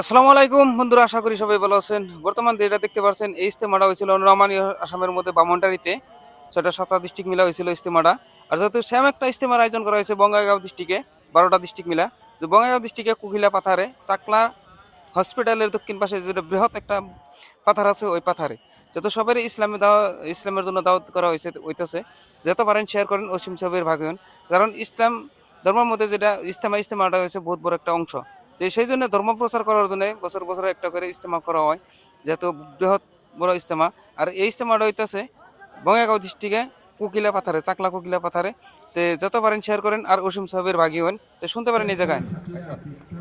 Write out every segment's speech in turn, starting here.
আসসালামু আলাইকুম। বন্ধুরা, আশা করি সবাই ভালো আছেন। বর্তমান যেটা দেখতে পাচ্ছেন এই ইস্তেমাটা হয়েছিল রহমানি আসামের মধ্যে বামনটারিতে। সেটা সাতটা ডিস্ট্রিক্ট মিলা হয়েছিল ইস্তেমাটা। আর যেহেতু সেম একটা ইস্তেমার আয়োজন করা হয়েছে বঙ্গাইগাঁও ডিস্ট্রিক্টে বারোটা ডিস্ট্রিক্ট মিলা। যে বঙ্গাইগাঁও ডিস্ট্রিক্টে কুকিলা পাথারে, চাকলা হসপিটালের দক্ষিণ পাশে যেটা বৃহৎ একটা পাথার আছে, ওই পাথারে। যত সবের ইসলামে দাওয়া, ইসলামের জন্য দাওয়াত করা হয়েছে, হইতেছে। যত পারেন শেয়ার করেন, অসীম সবের ভাগ হন কারণ ইসলাম ধর্মের মধ্যে যেটা ইস্তেমা, ইস্তেমাটা হয়েছে, বহুত বড় একটা অংশ। যে সেই জন্য ধর্ম প্রচার করার জন্য বছর বছর একটা করে ইজতেমা করা হয়, যেহেতু বৃহৎ বড় ইজতেমা। আর এই ইস্তেমাটা হইতেছে বঙ্গাইগাঁও ডিস্ট্রিক্টে কুকিলা পাথারে, চাকলা কুকিলা পাথারে। তে যত পারেন শেয়ার করেন আর অসীম সাহেবের ভাগি হন। তো শুনতে পারেন এই জায়গায়।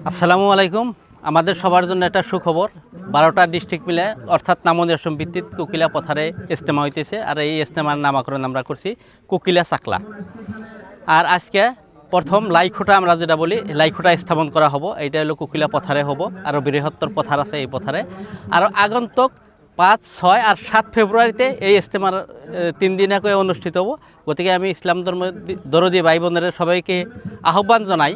আসসালামু আলাইকুম। আমাদের সবার জন্য একটা সুখবর। বারোটা ডিস্ট্রিক্ট মিলে অর্থাৎ নামনিরসম ভিত্তিত কুকিলা পথারে ইজতেমা হইতেছে। আর এই ইজতেমার নামাকরণ আমরা করছি কুকিলা চাকলা। আর আজকে প্রথম লাইখোটা আমরা যেটা বলি লাইখোটা স্থাপন করা হব। এইটা হলো কুকিলা পথারে হব আরও বৃহত্তর পথার আছে এই পথারে। আর আগন্তুক পাঁচ ছয় আর সাত ফেব্রুয়ারিতে এই ইস্তেমার এ, তিন দিনাকৈ অনুষ্ঠিত হব। গতিকে আমি ইসলাম ধর্ম দরদি ভাই বোনের সবাইকে আহ্বান জানাই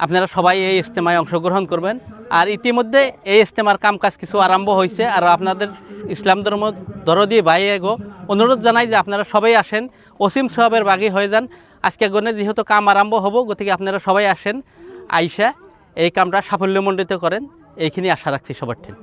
আপনারা সবাই এই ইস্তেমায় অংশগ্রহণ করবেন। আর ইতিমধ্যে এই ইস্তেমার কাম কাজ কিছু আরম্ভ হয়েছে আর আপনাদের ইসলাম ধর্ম দরদি ভাই এগো অনুরোধ জানাই যে আপনারা সবাই আসেন অসীম সবের বাগি হয়ে যান। আজকে গণে যেহেতু কাম আরম্ভ হব, গতিকে আপনারা সবাই আসেন, আইসা এই কামটা সাফল্যমণ্ডিত করেন। এইখানে আশা রাখছি সবার ঠিক